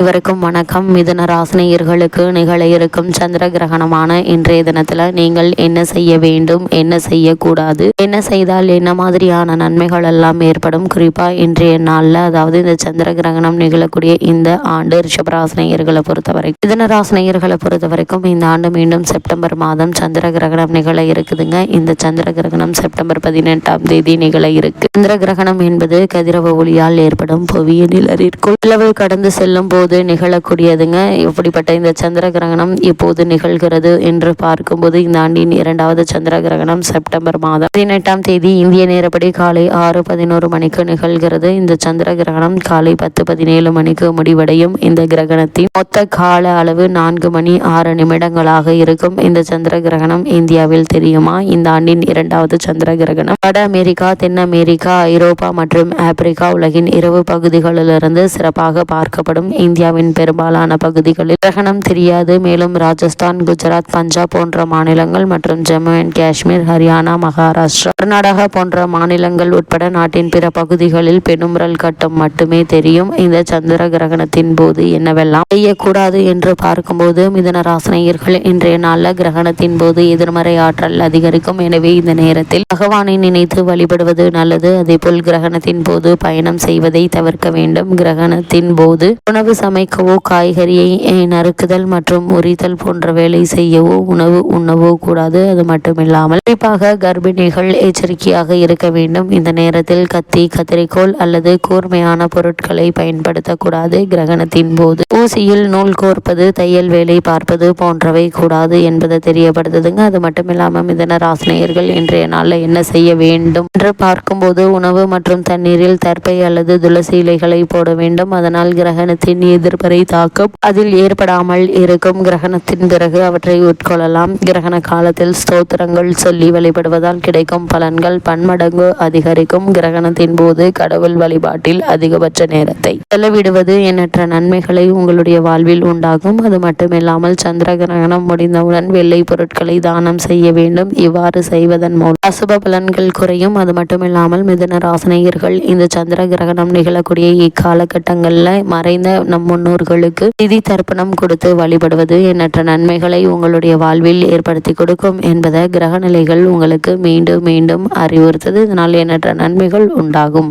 அனைவருக்கும் வணக்கம். மிதுன ராசினியர்களுக்கு நிகழ இருக்கும் சந்திர கிரகணமான இன்றைய தினத்துல நீங்கள் என்ன செய்ய வேண்டும் என்ன செய்யக்கூடாது என்ன செய்தால் என்ன மாதிரியான நன்மைகள் எல்லாம் ஏற்படும்? குறிப்பா இன்றைய நாள்ல அதாவது இந்த சந்திர கிரகணம் நிகழக்கூடிய இந்த ஆண்டு ரிஷபராசினியர்களை வரைக்கும் மிதுன ராசினியர்களை பொறுத்த வரைக்கும் இந்த ஆண்டு மீண்டும் செப்டம்பர் மாதம் சந்திர கிரகணம் நிகழ இருக்குதுங்க. இந்த சந்திர கிரகணம் செப்டம்பர் பதினெட்டாம் தேதி நிகழ இருக்கு. சந்திர கிரகணம் என்பது கதிரவ ஒளியால் ஏற்படும் புவிய நிலரிற்குள் கடந்து செல்லும் போது இப்போது நிகழக்கூடியதுங்க. இப்படிப்பட்ட இந்த சந்திர கிரகணம் இப்போது நிகழ்கிறது என்று பார்க்கும்போது இந்த ஆண்டின் இரண்டாவது சந்திர கிரகணம் செப்டம்பர் மாதம் பதினெட்டாம் தேதி இந்திய நேரப்படி காலை ஆறு பதினோரு மணிக்கு நிகழ்கிறது. இந்த சந்திர கிரகணம் காலை பத்து பதினேழு மணிக்கு முடிவடையும். இந்த கிரகணத்தின் மொத்த கால அளவு நான்கு மணி ஆறு நிமிடங்களாக இருக்கும். இந்த சந்திர கிரகணம் இந்தியாவில் தெரியுமா? இந்த ஆண்டின் இரண்டாவது சந்திர கிரகணம் வட அமெரிக்கா தென் அமெரிக்கா ஐரோப்பா மற்றும் ஆப்பிரிக்கா உலகின் இரவு பகுதிகளிலிருந்து சிறப்பாக பார்க்கப்படும் இந்திய இந்தியாவின் பெரும்பாலான பகுதிகளில் கிரகணம் தெரியாது. மேலும் ராஜஸ்தான் குஜராத் பஞ்சாப் போன்ற மாநிலங்கள் மற்றும் ஜம்மு அண்ட் காஷ்மீர் ஹரியானா மகாராஷ்டிரா கர்நாடகா போன்ற மாநிலங்கள் உட்பட நாட்டின் பிற பகுதிகளில் பெனும்ரல் கட்டம் மட்டுமே தெரியும். இந்த சந்திர கிரகணத்தின் போது என்னவெல்லாம் செய்யக்கூடாது என்று பார்க்கும்போது மிதன ராசனையர்கள் இன்றைய நாளில் கிரகணத்தின் போது எதிர்மறை ஆற்றல் அதிகரிக்கும். எனவே இந்த நேரத்தில் பகவானை நினைத்து வழிபடுவது நல்லது. அதேபோல் கிரகணத்தின் போது பயணம் செய்வதை தவிர்க்க வேண்டும். கிரகணத்தின் போது உணவு சமைக்கவோ காய்கறியை நறுக்குதல் மற்றும் உரித்தல் போன்ற வேலை செய்யவோ உணவு உண்ணவோ கூடாது. அது மட்டுமில்லாமல் குறிப்பாக கர்ப்பிணிகள் எச்சரிக்கையாக இருக்க வேண்டும். இந்த நேரத்தில் கத்தி கத்திரிக்கோள் அல்லது கூர்மையான பொருட்களை பயன்படுத்தக்கூடாது. கிரகணத்தின் போது ஊசியில் நூல் கோர்ப்பது தையல் வேலை பார்ப்பது போன்றவை கூடாது என்பதை தெரியப்படுத்துதுங்க. அது மட்டும் இல்லாமல் மிதன ராசினியர்கள் இன்றைய நாளில் என்ன செய்ய வேண்டும் என்று பார்க்கும்போது உணவு மற்றும் தண்ணீரில் தற்பை அல்லது துளசி இலைகளை போட வேண்டும். அதனால் கிரகணத்தின் எதிர்மறை தாக்கும். அதில் ஏற்படாமல் இருக்கும் கிரகணத்தின் பிறகு அவற்றை உட்கொள்ளலாம். கிரகண காலத்தில் ஸ்தோத்திரங்கள் சொல்லி வழிபடுவதால் கிடைக்கும் பலன்கள் பன்மடங்கு அதிகரிக்கும். கிரகணத்தின் போது கடவுள் வழிபாட்டில் அதிகபட்ச நேரத்தை செலவிடுவது எண்ணற்ற நன்மைகளை உங்களுடைய வாழ்வில் உண்டாகும். அது மட்டுமில்லாமல் சந்திர கிரகணம் முடிந்தவுடன் வெள்ளை பொருட்களை தானம் செய்ய வேண்டும். இவ்வாறு செய்வதன் மூலம் அசுப பலன்கள் குறையும். அது மட்டுமில்லாமல் மிதன ராசனையர்கள் இந்த சந்திர கிரகணம் நிகழக்கூடிய இக்காலகட்டங்களில் மறைந்த நம் முன்னோர்களுக்கு நிதி தர்ப்பணம் கொடுத்து வழிபடுவது எண்ணற்ற நன்மைகளை உங்களுடைய வாழ்வில் ஏற்படுத்தி கொடுக்கும் என்பதை கிரக நிலைகள் உங்களுக்கு மீண்டும் மீண்டும் அறிவுறுத்தது. இதனால் எண்ணற்ற நன்மைகள் உண்டாகும்.